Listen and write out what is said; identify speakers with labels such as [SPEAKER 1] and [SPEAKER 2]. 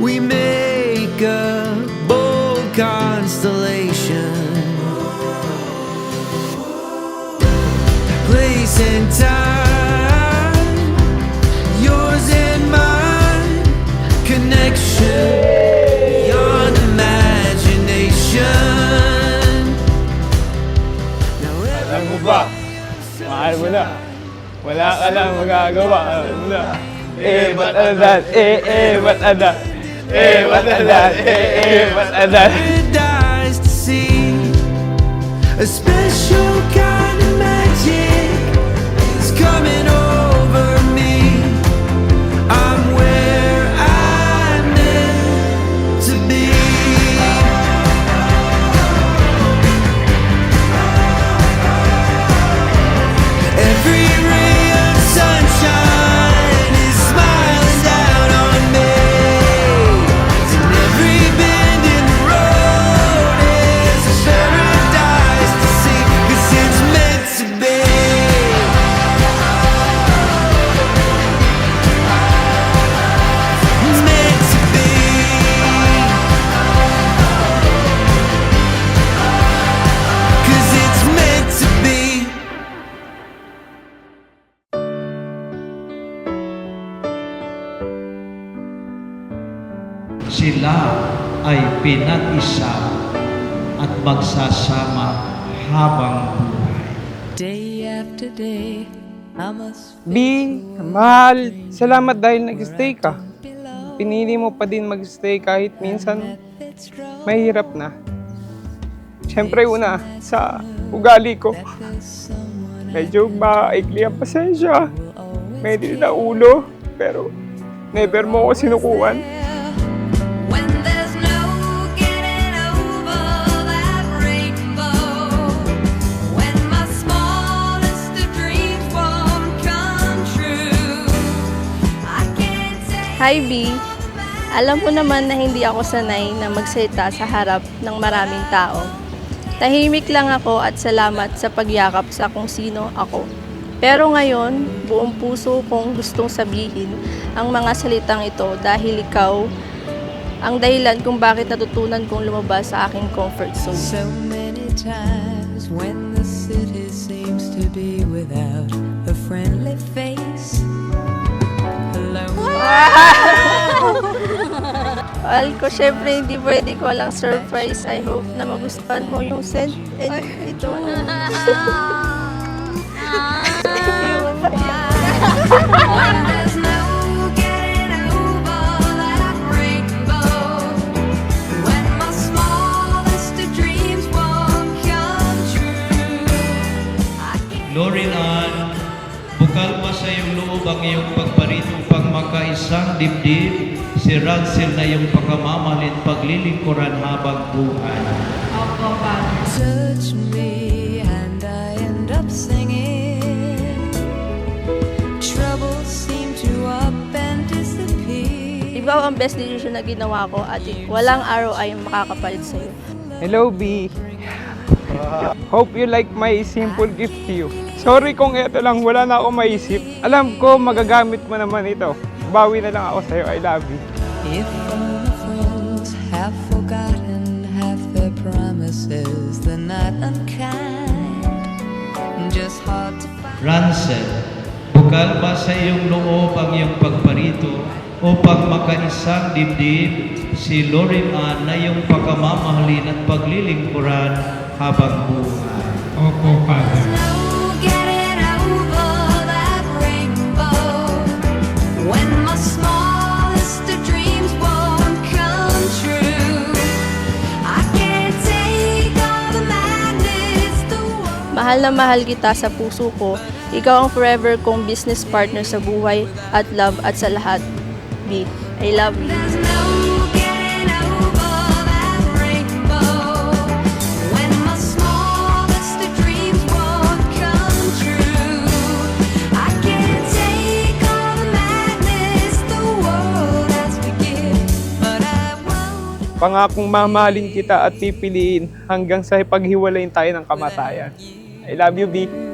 [SPEAKER 1] we make a bold constellation. Place and time, yours and mine, connection beyond imagination. Now
[SPEAKER 2] mo ba? Mahal mo na. Wala ka na magagawa. Mo na. Eh, ba't? Eh, eh, ba't?
[SPEAKER 1] Paradise to see a special kind.
[SPEAKER 3] Sila ay pinag-isa at magsasama habang buhay.
[SPEAKER 4] Day after day, I must
[SPEAKER 2] B, mahal. Salamat dahil nag-stay ka. Pinili mo pa din mag-stay kahit minsan mahirap na. Siyempre una, sa ugali ko. Medyo maikli ang pasensya. May din na ulo. Pero never mo ako sinukuan.
[SPEAKER 5] Hi B, alam mo naman na hindi ako sanay na magsalita sa harap ng maraming tao. Tahimik lang ako at salamat sa pagyakap sa kung sino ako. Pero ngayon, buong puso kong gustong sabihin ang mga salitang ito dahil ikaw ang dahilan kung bakit natutunan kong lumabas sa aking comfort zone.
[SPEAKER 4] So many times when the city seems to be without a friendly face.
[SPEAKER 5] Mahal ko, syempre hindi pwede ko walang surprise. I hope na magustuhan mo yung scent. And ito.
[SPEAKER 4] When
[SPEAKER 3] iyong loob ang iyong pagparito upang makaisang dibdib, si Ransel na iyong pagkamamahalin paglilingkuran habang buhay.
[SPEAKER 4] touch me and I end up singing. Troubles seem to up and disappear.
[SPEAKER 5] Ikaw ang best decision na ginawa ko at walang araw ay makakapalit sa'yo.
[SPEAKER 2] Hello B. Hope you like my simple gift to you. Sorry kung ito lang, wala na ako maisip. Alam ko, magagamit mo naman ito. Bawi na lang ako sa'yo. I love you.
[SPEAKER 4] If fools have forgotten half their promises, they're not unkind, just hard to find.
[SPEAKER 3] Ransel, bukal ba sa iyong loob ang iyong pagparito upang makaisang dibdib si Lorin Ann na iyong pagkamamahalin at paglilingkuran habang buhay? Opo, Father.
[SPEAKER 5] Mahal na mahal kita sa puso ko. Ikaw ang forever kong business partner sa buhay at love at sa lahat. B, I love you.
[SPEAKER 2] Pangakong mamahalin kita at pipiliin hanggang sa ipaghiwalayin tayo ng kamatayan. I love you, B.